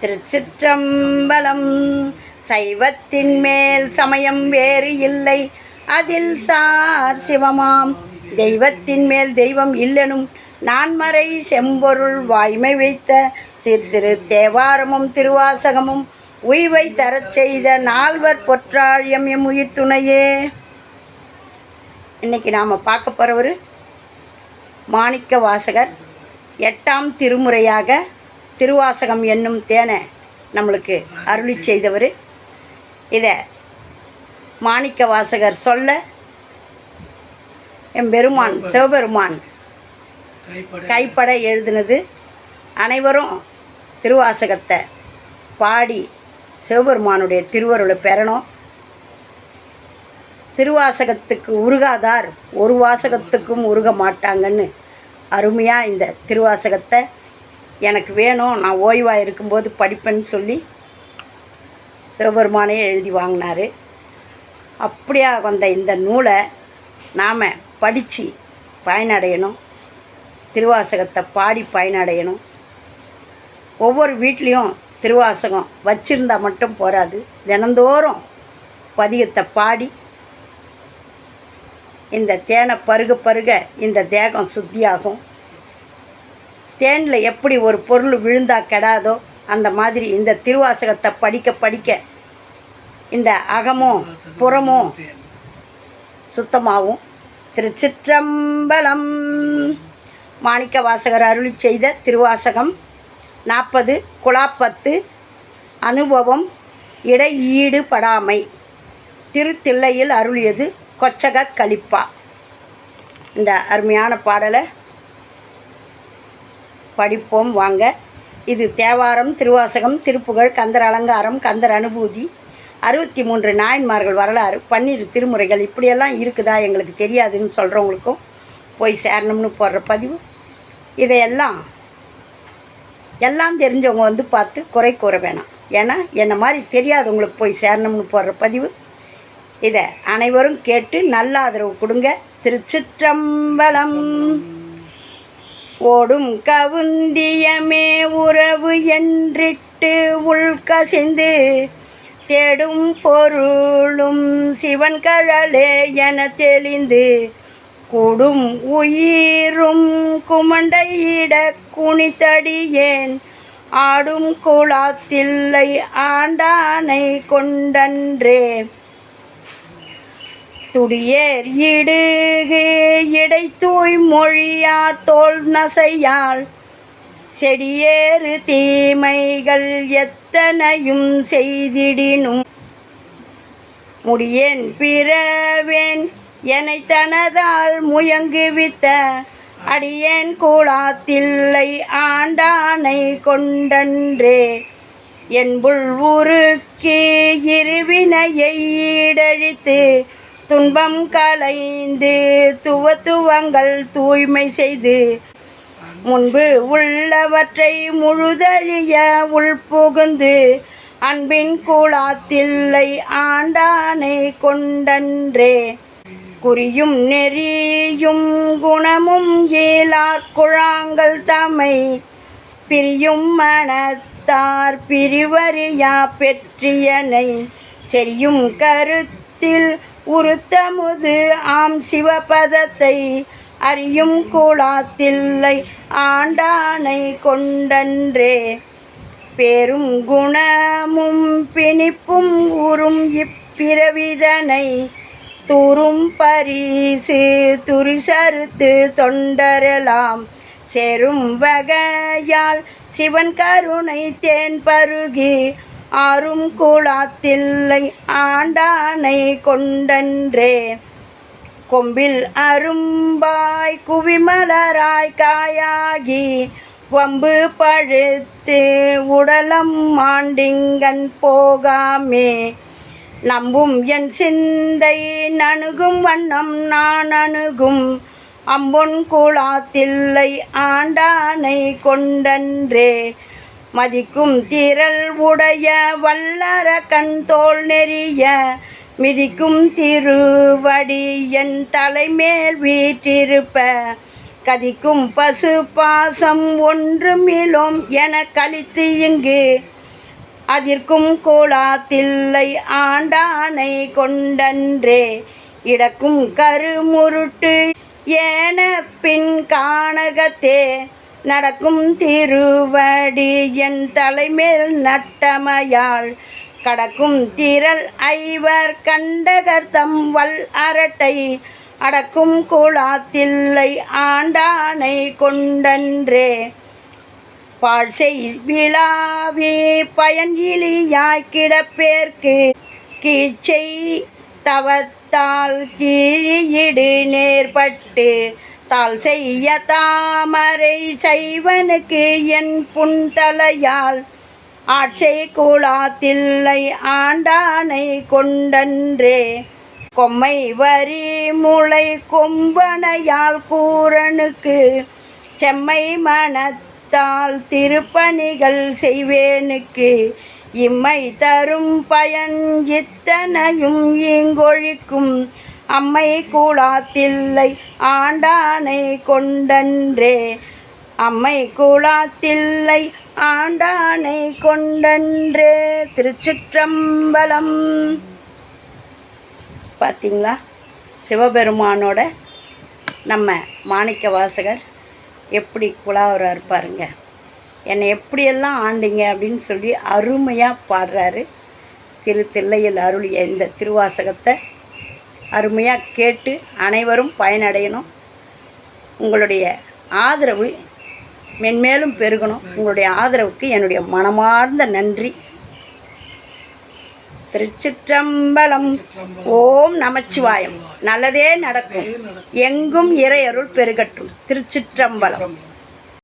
திருச்சிற்றம்பலம். சைவத்தின் மேல் சமயம் வேறு இல்லை. அதில் சார் சிவமாம். தெய்வத்தின் மேல் தெய்வம் இல்லனும் நான்மறை செம்பொருள் வாய்மை வைத்த சிறு தேவாரமும் திருவாசகமும் உய்வை தரச் செய்த நால்வர் பொற்றாழியம் எம் உயிர் துணையே இன்னைக்கு நாம் பார்க்க போகிறவர் மாணிக்க வாசகர் எட்டாம் திருமுறையாக திருவாசகம் என்னும் தேனை நம்மளுக்கு அருளி செய்தவர். இதை மாணிக்க வாசகர் சொல்ல எம் பெருமான் சிவபெருமான் கைப்பட. எழுதினது. அனைவரும் திருவாசகத்தை பாடி சிவபெருமானுடைய திருவருளை பெறணும். திருவாசகத்துக்கு உருகாதார் ஒரு வாசகத்துக்கும் உருக மாட்டாங்கன்னு அருமையாக இந்த திருவாசகத்தை எனக்கு வேணும் நான் ஓய்வாக இருக்கும்போது படிப்பேன்னு சொல்லி சிவபெருமானே எழுதி வாங்கினார். அப்படியாக வந்த இந்த நூலை நாம் படித்து பயனடையணும் திருவாசகத்தை பாடி பயனடையணும். ஒவ்வொரு வீட்லேயும் திருவாசகம் வச்சிருந்தா மட்டும் போராது தினந்தோறும் பதிகத்தை பாடி இந்த தேனை பருக பருக இந்த தேகம் சுத்தியாகும். தேனில் எப்படி ஒரு பொருள் விழுந்தா கெடாதோ அந்த மாதிரி இந்த திருவாசகத்தை படிக்க படிக்க இந்த அகமும் புறமும் சுத்தமாகும் திருச்சிற்றம்பலம். மாணிக்க வாசகர் அருளி செய்த திருவாசகம் நாற்பது குழாப்பத்து அனுபவம் இடையீடுபடாமை திருத்தில்லையில் அருளியது கொச்சக கலிப்பா. இந்த அருமையான பாடலை படிப்போம் வாங்க. இது தேவாரம் திருவாசகம் திருப்புகழ் கந்தர் அலங்காரம் கந்தர் அனுபூதி. அறுபத்தி மூன்று நாயன்மார்கள் வரலாறு பன்னிரு திருமுறைகள் இப்படியெல்லாம் இருக்குதா எங்களுக்கு தெரியாதுன்னு சொல்கிறவங்களுக்கும் போய் சேரணும்னு போடுற பதிவு. இதையெல்லாம் எல்லாம் தெரிஞ்சவங்க வந்து பார்த்து குறை கூற வேணாம். ஏன்னா என்னை மாதிரி தெரியாதவங்களுக்கு போய் சேரணும்னு போடுற பதிவு. இதை அனைவரும் கேட்டு நல்ல ஆதரவு கொடுங்க. திருச்சிற்றம்பலம். ஓடும் கவுந்தியமே உறவு என்றிட்டு உள்கசிந்து தேடும் பொருளும் சிவன் கழலே என தெளிந்து கூடும் உயிரும் குமண்டையிட குனித்தடியேன். ஆடும் குளாத்தில்லை ஆண்டானை கொண்டன்றே துடியேர் இடுகு இடை தூய் மொழியார் தோல் நசையால். செடியேறு தீமைகள் எத்தனையும் செய்திடினும். முடியேன் பிறவேன் என்னை தனதால் முயங்குவித்த. அடியேன் கூழாத்தில்லை ஆண்டானை கொண்டன்றே. என்புள் உருக்கி இருவினையை ஈடழித்து துன்பம் களைந்து துவத்துவங்கள் தூய்மை செய்து முன்பு உள்ளவற்றை முழுதழிய உள்புகுந்து அன்பின் கூழாத்தில்லை ஆண்டானை கொண்டன்றே. குறியும் நெறியும் குணமும் ஏலார் குழாங்கள் தமை பிரியும் மனத்தார் பிரிவறியா பெற்றியனை செரியும் கருத்தில் உருத்தமுது ஆம் சிவபதத்தை அறியும் கூழாத்தில்லை ஆண்டானை கொண்டன்றே. பெரும் குணமும் பிணிப்பும் உறும் இப்பிறவிதனை துரும் பரிசு துரிசறுத்து தொண்டரலாம். செரும் வகையால் சிவன் கருணை தேன் பருகி ஆறும் கூழாத்தில்லை ஆண்டானை கொண்டன்றே. கொம்பில் அரும்பாய் குவிமலராய் காயாகி வம்பு பழுத்து உடலம் மாண்டிங்கன் போகாமே. நம்பும் என் சிந்தை நணுகும் வண்ணம் நான் அணுகும் அம்பொன் குழாத்தில்லை ஆண்டானை கொண்டன்றே. மதிக்கும் திரள் உடைய வல்லர கண் தோல் நெறிய மிதிக்கும் திருவடி என் தலைமேல் வீற்றிருப்ப. கதிக்கும் பசு பாசம் ஒன்றுமிலும் என கழித்து இங்கு அதிர்க்கும் கோலாத்தில்லை ஆண்டானை கொண்டன்றே. இடக்கும் கருமுருட்டு ஏன பின் கானகத்தே நடக்கும் திருவடி என் தலைமேல் நட்டமையாள். கடக்கும் திரள் ஐவர் கண்டகர்த்தம் வல் அரட்டை. அடக்கும் குழாத்தில்லை ஆண்டானை கொண்டன்றே. பாழ்செய் விழாவே பயன் இலியாய் கிடப்பேர்க்கு கீச்சை தவத்தால் கீழியிடு நேர்பட்டு. தாள் செய்ய தாமரை செய்வனுக்கு என் புன்தலையால். ஆட்சை கூழாத்தில்லை ஆண்டானை கொண்டன்றே. கொம்மை வரி முளை கொம்பனையால் கூரனுக்கு செம்மை மனத்தால் திருப்பணிகள் செய்வேனுக்கு. இம்மை தரும் பயன் இத்தனையும் ஈங்கொழிக்கும். அம்மை கூழாத்தில்லை ஆண்டானை கொண்டன்றே. அம்மை கூழாத்தில்லை ஆண்டானை கொண்டன்றே. திருச்சிற்றம்பலம். பார்த்தீங்களா சிவபெருமானோட நம்ம மாணிக்க வாசகர் எப்படி குழாவராக இருப்பாருங்க என்னை எப்படியெல்லாம் ஆண்டிங்க அப்படின்னு சொல்லி அருமையாக பாடுறாரு. திரு தில்லையில் அருளிய இந்த திருவாசகத்தை அருமையாக கேட்டு அனைவரும் பயனடையணும். உங்களுடைய ஆதரவு மென்மேலும் பெருகணும். உங்களுடைய ஆதரவுக்கு என்னுடைய மனமார்ந்த நன்றி. திருச்சிற்றம்பலம். ஓம் நமச்சிவாயம். நல்லதே நடக்கும். எங்கும் இறையருள் பெருகட்டும். திருச்சிற்றம்பலம்.